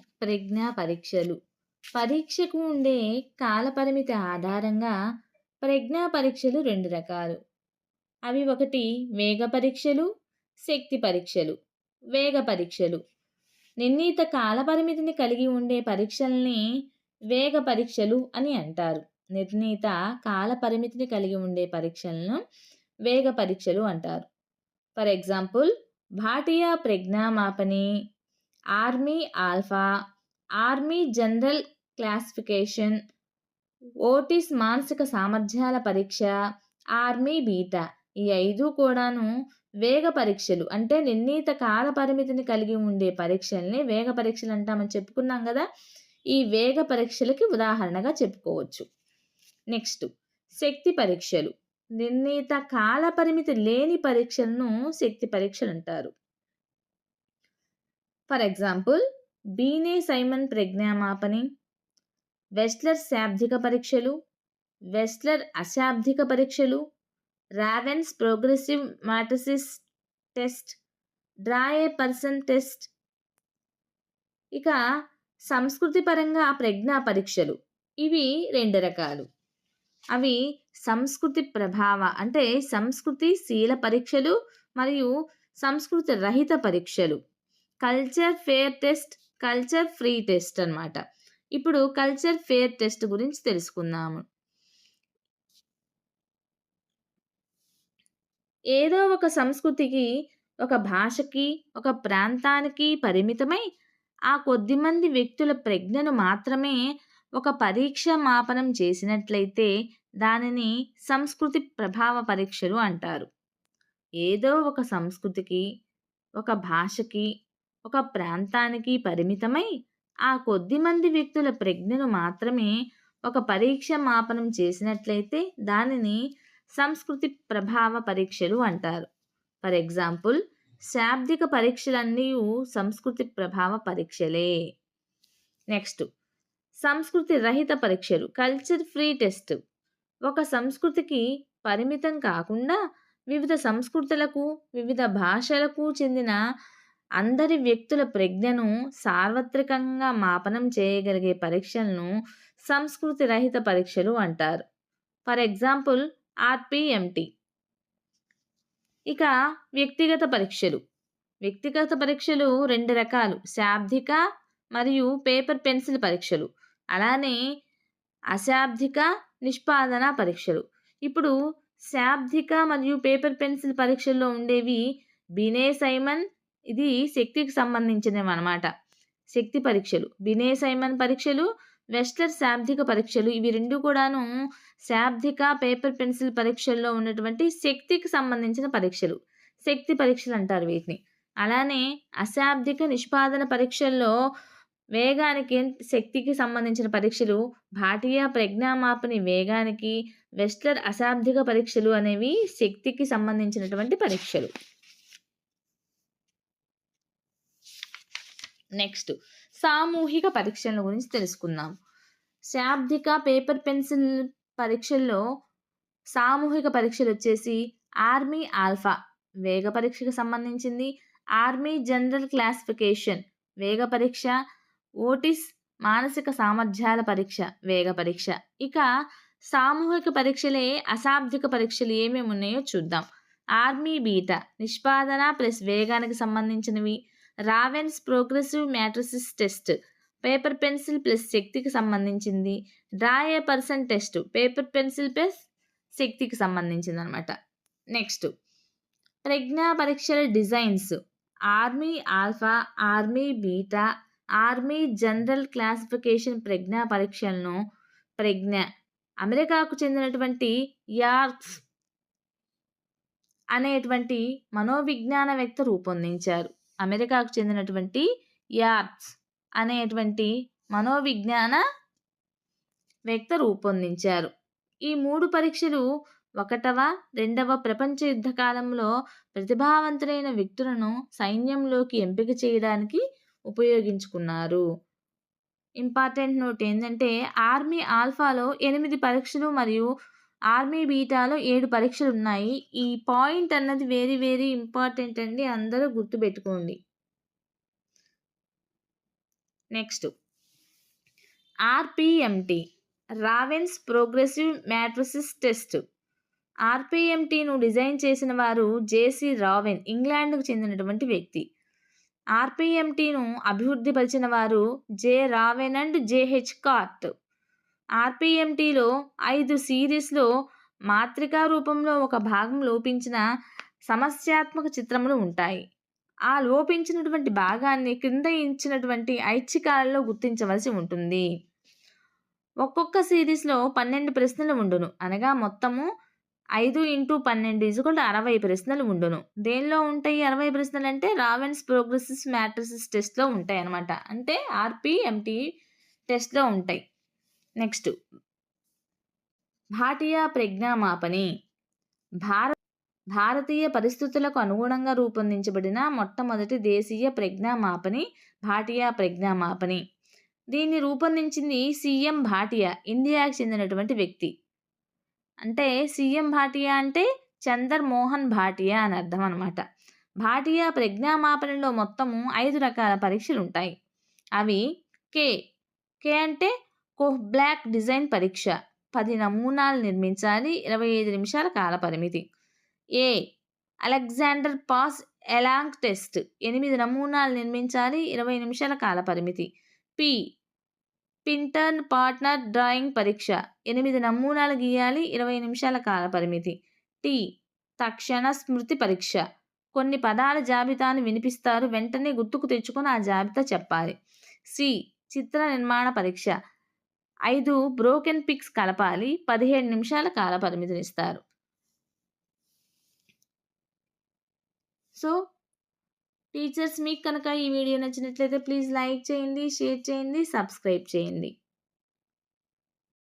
ప్రజ్ఞా పరీక్షలు. పరీక్షకు ఉండే కాలపరిమితి ఆధారంగా ప్రజ్ఞా పరీక్షలు రెండు రకాలు. అవి ఒకటి వేగ పరీక్షలు శక్తి పరీక్షలు. వేగ పరీక్షలు. నిర్ణీత కాలపరిమితిని కలిగి ఉండే పరీక్షల్ని వేగ పరీక్షలు అని అంటారు. నిర్ణీత కాలపరిమితిని కలిగి ఉండే పరీక్షలను వేగ పరీక్షలు అంటారు. For example Bhatia ప్రజ్ఞామాపని army alpha army general classification Otis మానసిక సామర్థ్యాల పరీక్ష ఆర్మీ బీటా. ఈ ఐదు కూడాను వేగ పరీక్షలు. అంటే నిర్ణీత కాల పరిమితిని కలిగి ఉండే పరీక్షల్ని వేగ పరీక్షలు అంటామని చెప్పుకున్నాం కదా. ఈ వేగ పరీక్షలకి ఉదాహరణగా చెప్పుకోవచ్చు. నెక్స్ట్ శక్తి పరీక్షలు. నిర్ణీత కాల పరిమితి లేని పరీక్షలను శక్తి పరీక్షలు అంటారు ఫర్ ఎగ్జాంపుల్ బీనే సైమన్ ప్రజ్ఞామాపని వెస్లర్ శాబ్దిక పరీక్షలు వెస్లర్ అశాబ్దిక పరీక్షలు Raven's progressive matrices test draw a person test. ఇక సంస్కృతి పరంగా ప్రజ్ఞా పరీక్షలు ఇవి రెండు రకాలు. అవి సంస్కృతి ప్రభావ అంటే సంస్కృతి శీల పరీక్షలు మరియు సంస్కృతి రహిత పరీక్షలు. Culture fair test culture free test అనమాట ఇప్పుడు కల్చర్ ఫేర్ టెస్ట్ గురించి తెలుసుకుందాము. ఏదో ఒక సంస్కృతికి ఒక భాషకి ఒక ప్రాంతానికి పరిమితమై ఆ కొద్దిమంది వ్యక్తుల ప్రజ్ఞను మాత్రమే ఒక పరీక్ష మాపనం చేసినట్లయితే దానిని సంస్కృతి ప్రభావ పరీక్షలు అంటారు. ఏదో ఒక సంస్కృతికి ఒక భాషకి ఒక ప్రాంతానికి పరిమితమై ఆ కొద్ది మంది వ్యక్తుల ప్రజ్ఞను మాత్రమే ఒక పరీక్ష మాపనం చేసినట్లయితే దానిని సంస్కృతి ప్రభావ పరీక్షలు అంటారు. ఫర్ ఎగ్జాంపుల్ శాబ్దిక పరీక్షలన్నీ సంస్కృతి ప్రభావ పరీక్షలే. నెక్స్ట్ సంస్కృతి రహిత పరీక్షలు కల్చర్ ఫ్రీ టెస్ట్. ఒక సంస్కృతికి పరిమితం కాకుండా వివిధ సంస్కృతులకు వివిధ భాషలకు చెందిన అందరి వ్యక్తుల ప్రజ్ఞను సార్వత్రికంగా మాపనం చేయగలిగే పరీక్షలను సంస్కృతి రహిత పరీక్షలు అంటారు. For example RPMT. ఇక వ్యక్తిగత పరీక్షలు. వ్యక్తిగత పరీక్షలు రెండు రకాలు శాబ్దిక మరియు పేపర్ పెన్సిల్ పరీక్షలు. అలానే అశాబ్దిక నిష్పాదన పరీక్షలు. ఇప్పుడు శాబ్దిక మరియు పేపర్ పెన్సిల్ పరీక్షల్లో ఉండేవి బినే సైమన్ ఇది శక్తికి సంబంధించినవి అనమాట శక్తి పరీక్షలు బినే సైమన్ పరీక్షలు వెస్టర్ శాబ్దిక పరీక్షలు ఇవి రెండు కూడాను శాబ్దిక పేపర్ పెన్సిల్ పరీక్షల్లో ఉన్నటువంటి శక్తికి సంబంధించిన పరీక్షలు. శక్తి పరీక్షలు అంటారు వీటిని. అలానే అశాబ్దిక నిష్పాదన పరీక్షల్లో వేగానికి శక్తికి సంబంధించిన పరీక్షలు భాటియా ప్రజ్ఞామాపని వేగానికి వెస్టర్ అశాబ్దిక పరీక్షలు అనేవి శక్తికి సంబంధించినటువంటి పరీక్షలు. నెక్స్ట్ సామూహిక పరీక్షల గురించి తెలుసుకుందాం. శాబ్దిక పేపర్ పెన్సిల్ పరీక్షల్లో సామూహిక పరీక్షలు వచ్చేసి ఆర్మీ ఆల్ఫా వేగ పరీక్షకు సంబంధించింది. ఆర్మీ జనరల్ క్లాసిఫికేషన్ వేగ పరీక్ష. ఓటిస్ మానసిక సామర్థ్యాల పరీక్ష వేగ పరీక్ష. ఇక సామూహిక పరీక్షలే అశాబ్దిక పరీక్షలు ఏమేమి ఉన్నాయో చూద్దాం. ఆర్మీ బీటా నిష్పాదన ప్లస్ వేగానికి సంబంధించినవి. Raven's progressive matrices test. Paper pencil plus శక్తికి సంబంధించింది. Draw a person test. Paper pencil plus శక్తికి సంబంధించింది అనమాట నెక్స్ట్. ప్రజ్ఞా పరీక్షల designs. Army alpha army beta army general classification ప్రజ్ఞా పరీక్షలను ప్రజ్ఞ. అమెరికాకు చెందినటువంటి యార్క్స్ అనేటువంటి మనోవిజ్ఞానవేత్త రూపొందించారు. అమెరికాకు చెందినటువంటి యార్ట్స్ అనేటువంటి మనోవిజ్ఞాన వ్యక్త రూపొందించారు. ఈ మూడు పరీక్షలు ఒకటవ రెండవ ప్రపంచ యుద్ధ కాలంలో ప్రతిభావంతులైన వ్యక్తులను సైన్యంలోకి ఎంపిక చేయడానికి ఉపయోగించుకున్నారు. ఇంపార్టెంట్ నోట్ ఏంటంటే ఆర్మీ ఆల్ఫాలో ఎనిమిది పరీక్షలు మరియు ఆర్మీ బీటాలో ఏడు పరీక్షలు ఉన్నాయి ఈ పాయింట్ అన్నది వెరీ వెరీ ఇంపార్టెంట్ అండి. అందరూ గుర్తుపెట్టుకోండి. Next. RPMT Raven's progressive matrices test. ఆర్పిఎంటీను design చేసిన వారు జేసీ రావెన్ ఇంగ్లాండ్కు చెందినటువంటి వ్యక్తి. ఆర్పిఎంటీను అభివృద్ధి పరిచిన వారు J Raven and J H Court ఆర్పిఎంటీలో ఐదు సిరీస్లో మాత్రికా రూపంలో ఒక భాగం లోపించిన సమస్యాత్మక చిత్రములు ఉంటాయి. ఆ లోపించినటువంటి భాగాన్ని క్రింద ఇచ్చినటువంటి ఐచ్ఛికాలలో గుర్తించవలసి ఉంటుంది. ఒక్కొక్క సిరీస్లో పన్నెండు ప్రశ్నలు ఉండును. అనగా మొత్తము ఐదు ఇంటూ పన్నెండు ఇజుకల్ అరవై ప్రశ్నలు ఉండును. దేనిలో ఉంటాయి అరవై ప్రశ్నలు అంటే రావెన్స్ ప్రోగ్రెసిస్ మ్యాట్రిసిస్ టెస్ట్లో ఉంటాయి అనమాట అంటే ఆర్పిఎంటీ టెస్ట్లో ఉంటాయి. నెక్స్ట్. భాటియా ప్రజ్ఞామాపని. భారత భారతీయ పరిస్థితులకు అనుగుణంగా రూపొందించబడిన మొట్టమొదటి దేశీయ ప్రజ్ఞామాపని భాటియా ప్రజ్ఞామాపని. దీన్ని రూపొందించింది సీఎం భాటియా ఇండియాకి చెందినటువంటి వ్యక్తి. అంటే సీఎం భాటియా అంటే చందర్ మోహన్ భాటియా అని అర్థం అనమాట భాటియా ప్రజ్ఞామాపనలో మొత్తము ఐదు రకాల పరీక్షలు ఉంటాయి అవి కే కే అంటే కోహ్ బ్లాక్ డిజైన్ పరీక్ష. పది నమూనాలు నిర్మించాలి. ఇరవై ఐదు నిమిషాల కాల పరిమితి. A. Alexander pass along test. ఎనిమిది నమూనాలు నిర్మించాలి. ఇరవై నిమిషాల కాల పరిమితి. పి. పింటర్న్ పార్ట్నర్ డ్రాయింగ్ పరీక్ష. ఎనిమిది నమూనాలు గీయాలి. ఇరవై నిమిషాల కాల పరిమితి. టి. తక్షణ స్మృతి పరీక్ష. కొన్ని పదాల జాబితాను వినిపిస్తారు. వెంటనే గుర్తుకు తెచ్చుకొని ఆ జాబితా చెప్పాలి. సి. చిత్ర నిర్మాణ పరీక్ష. ఐదు బ్రోకెన్ పిక్స్ కలపాలి పదిహేడు నిమిషాల కాల పరిమితినిస్తారు సో టీచర్స్ మీకు కనుక ఈ వీడియో నచ్చినట్లయితే ప్లీజ్ లైక్ చేయండి షేర్ చేయండి సబ్స్క్రైబ్ చేయండి.